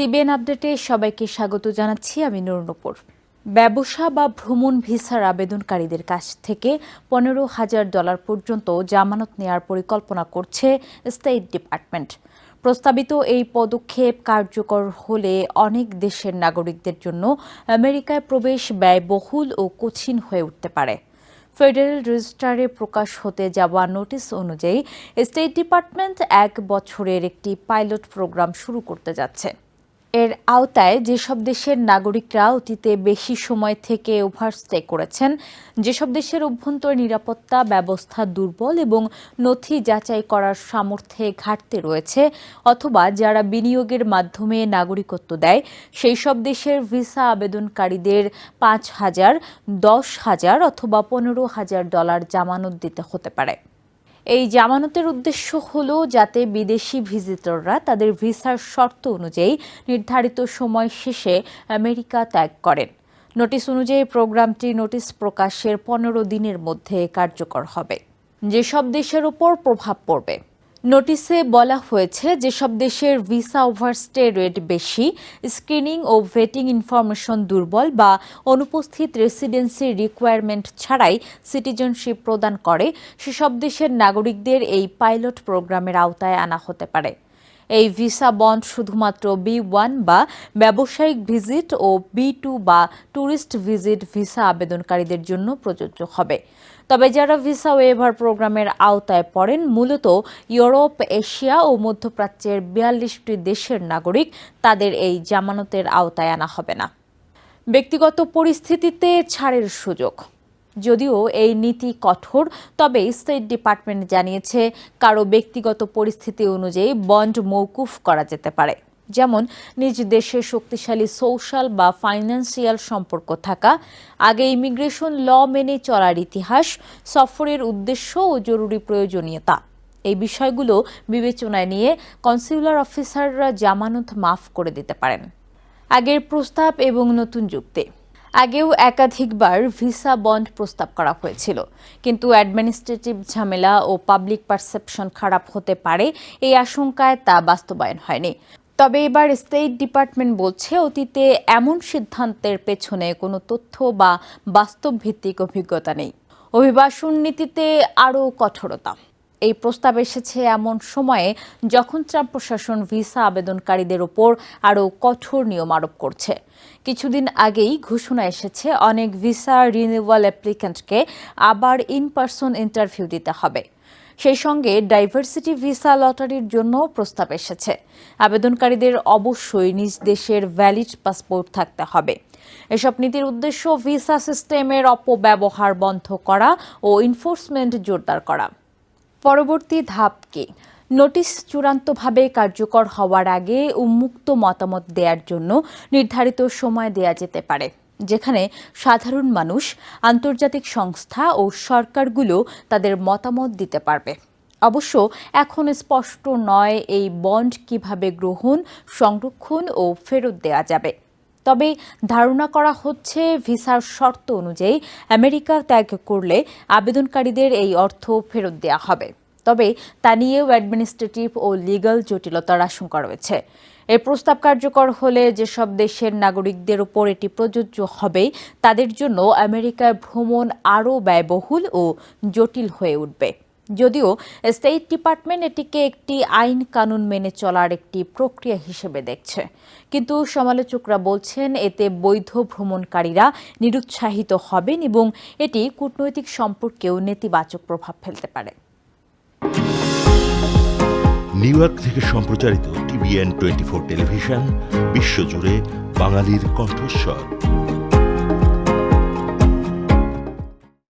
TBN আপডেটে সবাইকে স্বাগত জানাচ্ছি আমি নুরনপুর ব্যবসা বা ভ্রমণ ভিসার আবেদনকারীদের কাছ থেকে পনেরো হাজার ডলার পর্যন্ত জামানত নেওয়ার পরিকল্পনা করছে স্টেট ডিপার্টমেন্ট। প্রস্তাবিত এই পদক্ষেপ কার্যকর হলে অনেক দেশের নাগরিকদের জন্য আমেরিকায় প্রবেশ ব্যয়বহুল ও কঠিন হয়ে উঠতে পারে। ফেডারেল রেজিস্ট্রারে প্রকাশ হতে যাওয়া নোটিশ অনুযায়ী স্টেট ডিপার্টমেন্ট এক বছরের একটি পাইলট প্রোগ্রাম শুরু করতে যাচ্ছে। এর আওতায় যেসব দেশের নাগরিকরা অতীতে বেশি সময় থেকে ওভারস্টে করেছেন, যেসব দেশের অভ্যন্তর নিরাপত্তা ব্যবস্থা দুর্বল এবং নথি যাচাই করার সামর্থ্যে ঘাটতি রয়েছে, অথবা যারা বিনিয়োগের মাধ্যমে নাগরিকত্ব দেয় সেই সব দেশের ভিসা আবেদনকারীদের পাঁচ হাজার, দশ হাজার অথবা পনেরো হাজার ডলার জামানত দিতে হতে পারে। এই জামানতের উদ্দেশ্য হল যাতে বিদেশি ভিজিটররা তাদের ভিসার শর্ত অনুযায়ী নির্ধারিত সময় শেষে আমেরিকা ত্যাগ করেন। নোটিশ অনুযায়ী প্রোগ্রামটি নোটিশ প্রকাশের পনেরো দিনের মধ্যে কার্যকর হবে। যেসব দেশের উপর প্রভাব পড়বে নোটিশে বলা হয়েছে যেসব দেশের ভিসা ওভারস্টে রেট বেশি, স্ক্রিনিং ও ভেটিং ইনফরমেশন দুর্বল বা অনুপস্থিত রেসিডেন্সি রিকোয়ারমেন্ট ছাড়াই সিটিজেনশিপ প্রদান করে। সেসব দেশের নাগরিকদের এই পাইলট প্রোগ্রামের আওতায় আনা হতে পারে। এই ভিসা বন্ড শুধুমাত্র বি ওয়ান বা ব্যবসায়িক ভিজিট ও বি টু বা ট্যুরিস্ট ভিজিট ভিসা আবেদনকারীদের জন্য প্রযোজ্য হবে। তবে যারা ভিসা ওয়েভার প্রোগ্রামের আওতায় পড়েন, মূলত ইউরোপ, এশিয়া ও মধ্যপ্রাচ্যের বিয়াল্লিশটি দেশের নাগরিক, তাদের এই জামানতের আওতায় আনা হবে না। ব্যক্তিগত পরিস্থিতিতে ছাড়ের সুযোগ। যদিও এই নীতি কঠোর, তবে স্টেট ডিপার্টমেন্ট জানিয়েছে কারও ব্যক্তিগত পরিস্থিতি অনুযায়ী বন্ড মৌকুফ করা যেতে পারে। যেমন, নিজ দেশে শক্তিশালী সোশ্যাল বা ফাইন্যান্সিয়াল সম্পর্ক থাকা, আগে ইমিগ্রেশন ল মেনে চলার ইতিহাস, সফরের উদ্দেশ্য ও জরুরি প্রয়োজনীয়তা। এই বিষয়গুলো বিবেচনায় নিয়ে কনসিউলার অফিসাররা জামানত মাফ করে দিতে পারেন। আগের প্রস্তাব এবং নতুন যুক্তি। আগেও একাধিকবার ভিসা বন্ড প্রস্তাব করা হয়েছিল। কিন্তু অ্যাডমিনিস্ট্রেটিভ ঝামেলা ও পাবলিক পারসেপশন খারাপ হতে পারে এই আশঙ্কায় তা বাস্তবায়ন হয়নি। তবে এবার স্টেট ডিপার্টমেন্ট বলছে, অতীতে এমন সিদ্ধান্তের পেছনে কোনো তথ্য বা বাস্তব ভিত্তিক অভিজ্ঞতা নেই। অভিবাসন নীতিতে আরও কঠোরতা। এই প্রস্তাব এসেছে এমন সময়ে যখন ট্রাম্প প্রশাসন ভিসা আবেদনকারীদের ওপর আরও কঠোর নিয়ম আরোপ করছে। কিছুদিন আগেই ঘোষণা এসেছে, অনেক ভিসা রিনিউয়াল অ্যাপ্লিক্যান্টকে আবার ইন পার্সন ইন্টারভিউ দিতে হবে। সেই সঙ্গে ডাইভার্সিটি ভিসা লটারির জন্য প্রস্তাব এসেছে। আবেদনকারীদের অবশ্যই নিজ দেশের ভ্যালিড পাসপোর্ট থাকতে হবে। এসব নীতির উদ্দেশ্য ভিসা সিস্টেমের অপব্যবহার বন্ধ করা ও এনফোর্সমেন্ট জোরদার করা। পরবর্তী ধাপ কি নোটিশ চূড়ান্তভাবে কার্যকর হওয়ার আগে উন্মুক্ত মতামত দেওয়ার জন্য নির্ধারিত সময় দেয়া যেতে পারে, যেখানে সাধারণ মানুষ, আন্তর্জাতিক সংস্থা ও সরকারগুলো তাদের মতামত দিতে পারবে। অবশ্য এখন স্পষ্ট নয় এই বন্ড কীভাবে গ্রহণ, সংরক্ষণ ও ফেরত দেওয়া যাবে। তবে ধারণা করা হচ্ছে ভিসার শর্ত অনুযায়ী আমেরিকা ত্যাগ করলে আবেদনকারীদের এই অর্থ ফেরত দেওয়া হবে। তবে তা নিয়েও অ্যাডমিনিস্ট্রেটিভ ও লিগাল জটিলতার আশঙ্কা রয়েছে। এই প্রস্তাব কার্যকর হলে যেসব দেশের নাগরিকদের উপর এটি প্রযোজ্য হবে, তাদের জন্য আমেরিকায় ভ্রমণ আরও ব্যয়বহুল ও জটিল হয়ে উঠবে। যদিও স্টেট ডিপার্টমেন্ট এটিকে একটি আইন কানুন মেনে চলার একটি প্রক্রিয়া হিসেবে দেখছে। কিন্তু সমালোচকরা বলছেন, এতে বৈধ ভ্রমণকারীরা নিরুৎসাহিত হবেন এবং এটি কূটনৈতিক সম্পর্কেও নেতিবাচক প্রভাব ফেলতে পারে। নিউ ইয়র্ক থেকে সম্প্রচারিত টিভিএন টোয়েন্টি ফোর টেলিভিশন, বিশ্বজুড়ে বাঙালির কণ্ঠস্বর।